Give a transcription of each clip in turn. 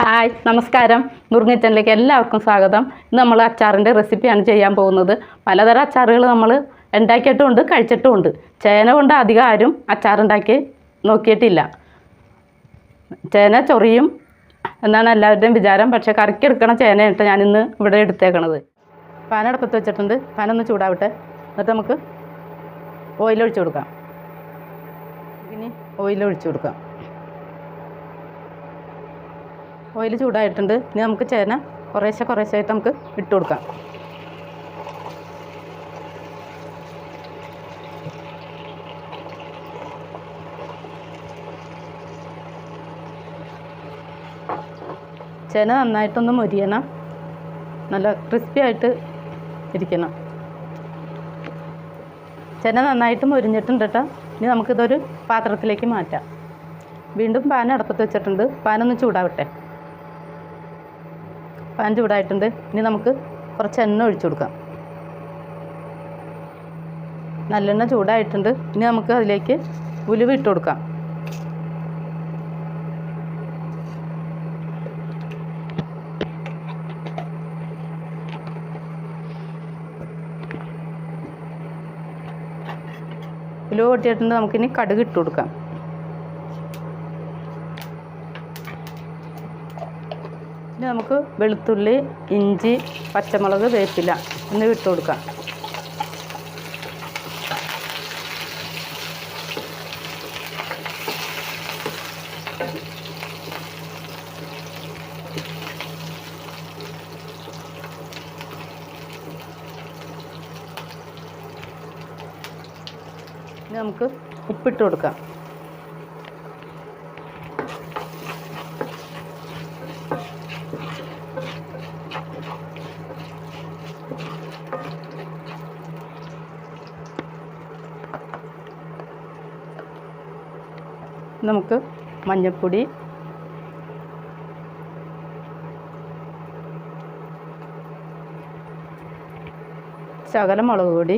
Hi നമസ്കാരം. നുറുങ്ങിച്ചനിലേക്ക് എല്ലാവർക്കും സ്വാഗതം. ഇന്ന് നമ്മൾ അച്ചാറിന്റെ റെസിപ്പിയാണ് ചെയ്യാൻ പോകുന്നത്. പലതരം അച്ചാറുകൾ നമ്മൾ ഉണ്ടാക്കിയിട്ടുമുണ്ട് കഴിച്ചിട്ടുമുണ്ട്. ചേന കൊണ്ട് അധികം ആരും അച്ചാറുണ്ടാക്കി നോക്കിയിട്ടില്ല. ചേന ചൊറിയും എന്നാണ് എല്ലാവരുടെയും വിചാരം. പക്ഷേ കറിക്ക് എടുക്കണ ചേനയായിട്ട് ഞാനിന്ന് ഇവിടെ എടുത്തേക്കണത്. പാനടുപ്പത്ത് വെച്ചിട്ടുണ്ട്. പാനൊന്ന് ചൂടാവട്ടെ. എന്നിട്ട് നമുക്ക് ഓയിലൊഴിച്ച് കൊടുക്കാം. ഇനി ഓയിലൊഴിച്ച് കൊടുക്കാം. ഓയിൽ ചൂടായിട്ടുണ്ട്. ഇനി നമുക്ക് ചേന കുറേശ്ശെ കുറേശ്ശായിട്ട് നമുക്ക് ഇട്ട് കൊടുക്കാം. ചേന നന്നായിട്ടൊന്ന് മൊരിയണം. നല്ല ക്രിസ്പി ആയിട്ട് ഇരിക്കണം. ചേന നന്നായിട്ട് മൊരിഞ്ഞിട്ടുണ്ട് കേട്ടോ ഇനി നമുക്കിതൊരു പാത്രത്തിലേക്ക് മാറ്റാം. വീണ്ടും പാൻ അടുപ്പത്ത് വെച്ചിട്ടുണ്ട്. പാനൊന്ന് ചൂടാവട്ടെ. പാൻ ചൂടായിട്ടുണ്ട് ഇനി നമുക്ക് കുറച്ച് എണ്ണ ഒഴിച്ചു കൊടുക്കാം. നല്ലെണ്ണ ചൂടായിട്ടുണ്ട്. ഇനി നമുക്ക് അതിലേക്ക് ഉലുവ ഇട്ട് കൊടുക്കാം. ഉലുവ പൊട്ടിയിട്ടുണ്ട്. നമുക്കിനി കടുക് ഇട്ട് കൊടുക്കാം. ഇനി നമുക്ക് വെളുത്തുള്ളി ഇഞ്ചി പച്ചമുളക് വേപ്പില ഒന്ന് ഇട്ട് കൊടുക്കാം. നമുക്ക് ഉപ്പിട്ട് കൊടുക്കാം. നമുക്ക് മഞ്ഞൾപ്പൊടി ശകലം മുളക് പൊടി.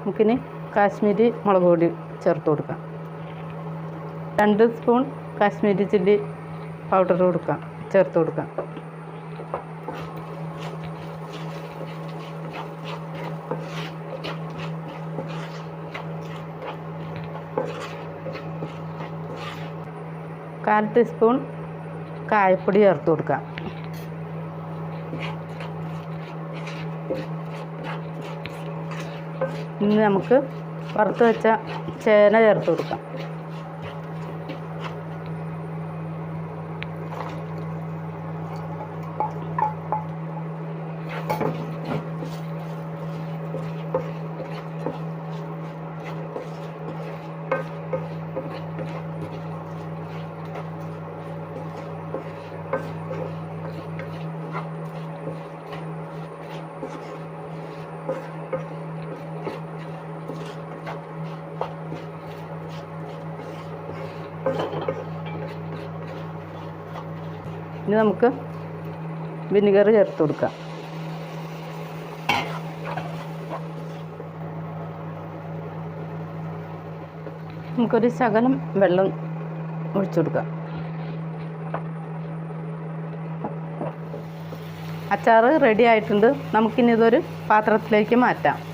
നമുക്കിനി കാശ്മീരി മുളക് പൊടി ചേർത്ത് കൊടുക്കാം. രണ്ട് സ്പൂൺ കാശ്മീരി ചില്ലി പൗഡർ കൊടുക്കാം ചേർത്ത് കൊടുക്കാം. കാൽ ടീസ്പൂൺ കായപ്പൊടി ചേർത്ത് കൊടുക്കാം. ഇനി നമുക്ക് വറുത്ത് വെച്ച ചേന ചേർത്ത് കൊടുക്കാം. ഇനി നമുക്ക് വിനിഗർ ചേർത്ത് കൊടുക്കാം. നമുക്കൊരു ശകലം വെള്ളം ഒഴിച്ചു കൊടുക്കാം. അച്ചാറ് റെഡി ആയിട്ടുണ്ട്. നമുക്കിനി ഇതൊരു പാത്രത്തിലേക്ക് മാറ്റാം.